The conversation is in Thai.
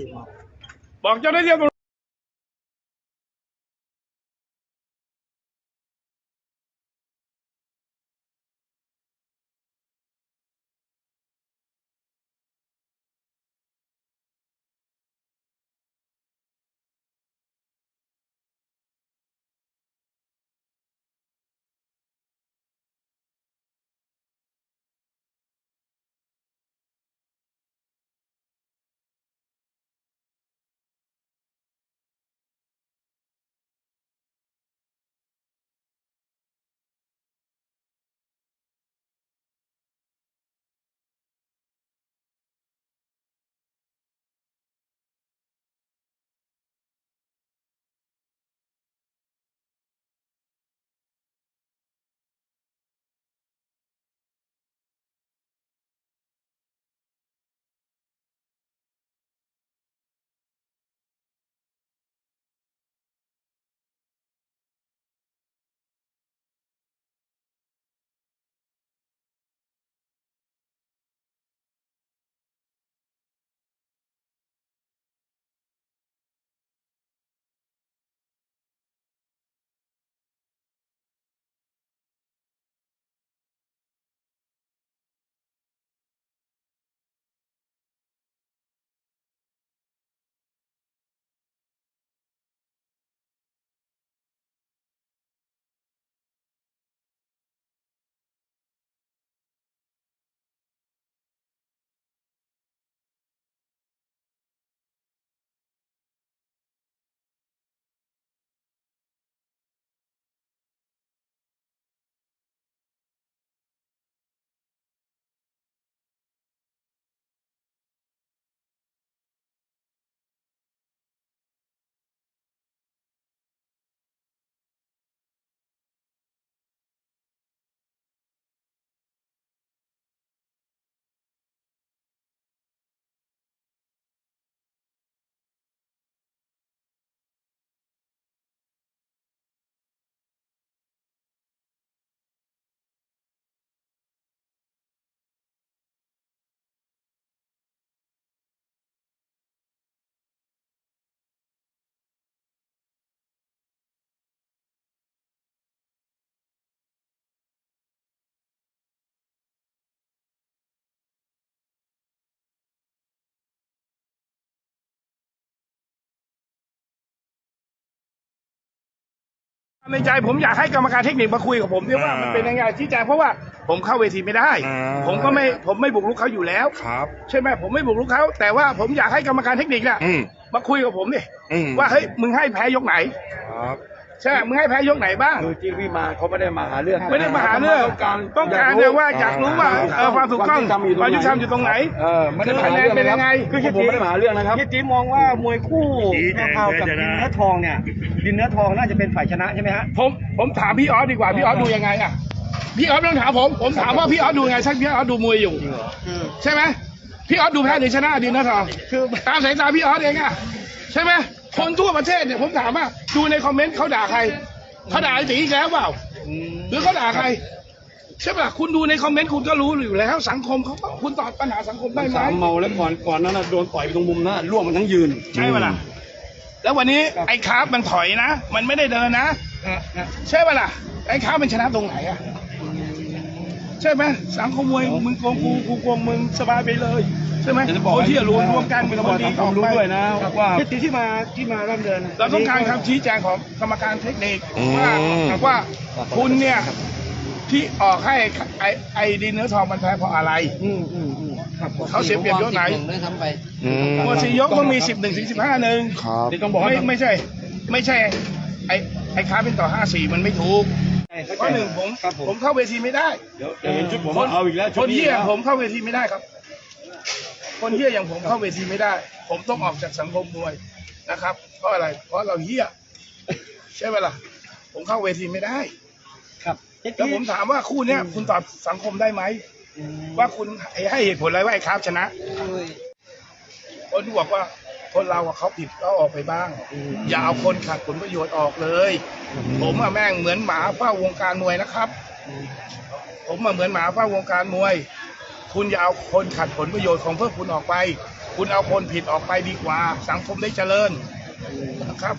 ถีบออกบ ในใจผมอยากให้กรรมการเทคนิคมาคุยกับผมด้วยว่าอ่ามัมันเป็นยังไงชี้แจงเพราะว่าผมเข้าเวทีไม่ได้อ่าผมก็ไม่ผมไม่บุกรุกเขาอยู่แล้วครับ ใช่ไหมผมไม่บุกรุกเขาแต่ว่าผมอยากให้กรรมการเทคนิคน่ะอืมมาคุยกับผมดิอืมว่าเฮ้ยมึงให้แพ้ยกไหนครับ ใช่ไหมมึงให้แพ้ยกไหนบ้าง คือที่พี่มาเขาไม่ได้มาหาเรื่องไม่ได้มาหาเรื่องต้องการเนี่ยว่าอยากรู้ว่าเออความถูกต้องความยุติธรรมอยู่ตรงไหนเออไม่ได้คือมาหาเรื่องเป็นยังไงคือผมไม่ได้มาหาเรื่องนะครับพี่จีมองว่ามวยคู่ชี้แจแม่งพาวกับได้ดินนะเนื้อทองเนี่ยดินเนื้อทองน่าจะเป็นฝ่ายชนะใช่ไหมฮะผมผมถามพี่ออสดีกว่าพี่ออสดูยังไงอะพี่ออสไม่ต้องถามผมผมถามว่าพี่ออสดูยังไงใช่พี่ออสดูมวยอยู่ใช่ไหมพี่ออสดูแพ้หรือชนะดีนะทองคือตามสายตาพี่ออสเองอะใช่ไหม คนทั่วประเทศเนี่ยผมถามว่าดูในคอมเมนต์เขาด่าใครเขาด่าไอ้ตีอีกแล้วเปล่าหรือเขาด่าใครใช่ป่ะคุณดูในคอมเมนต์คุณก็รู้อยู่แล้ว สังคมเขาก็คุณตอบปัญหาสังคมได้ไหมสามเมาแล้วก่อนก่อนนั้นนะโดนต่อยไปตรงมุมนั้นนะล่วงมันทั้งยืนใช่ป่ะล่ะแล้ววันนี้ไอ้คาร์ฟมันถอยนะ มันไม่ได้เดินนะใช่ป่ะล่ะไอ้ค้ามันชนะตรงไหนอะ ใช่ไหมสังคมมวยมึงโกงกูกูโกงมึงสบายไปเลยใช่ไหมจะบอกคนที่จะรวมรวมกันไม่ต้องบอกทำความรู้ด้วยนะว่าพี่จีที่มาที่มาร่ำเดินเราต้องการคำชี้แจงของกรรมการเทคนิคอืมว่าว่าคุณเนี่ยที่ออกให้ไอไอดินเนื้อทองมันแพ้เพราะอะไรอืมอืมอืมครับผมเขาเสียเปรียบยกไหนอืมมวยสี่ยกต้องมีสิบหนึ่งถึงสิบห้าหนึ่งครับนี่ต้องบอกไม่ให้ไม่ใช่ ไม่ใช่ ไอไอค้าเป็นต่อห้าสี่มันไม่ถูก เข้าใจเพราะหนึ่งผมครับผม ผมเข้าเวทีไม่ได้เดี๋ยวเดี๋ยวเห็นชุดผมคนเอาอีกแล้วชุคดนนี้เฮียแล้วผมเข้าเวทีไม่ได้ครับ คนเฮียอย่างผมเข้าเวทีไม่ได้ ผมต้องออกจากสังคมมวยนะครับ เพราะอะไร เพราะเราเฮียใช่ไหมล่ะผมเข้าเวทีไม่ได้ครับแล้วผมถามว่าคู่เนี้ยคุณตอบสังคมได้ไหมว่าคุณให้เหตุผลอะไรว่าไอ้ครับชนะ คนที่บอกว่า คนเราอะเขาผิดก็ออกไปบ้าง อย่าเอาคนขัดผลประโยชน์ออกเลย ผมอะแม่งเหมือนหมาเฝ้าวงการมวยนะครับ ผมอะเหมือนหมาเฝ้าวงการมวย คุณอย่าเอาคนขัดผลประโยชน์ของเพื่อนคุณออกไป คุณเอาคนผิดออกไปดีกว่า สังคมได้เจริญนะครับ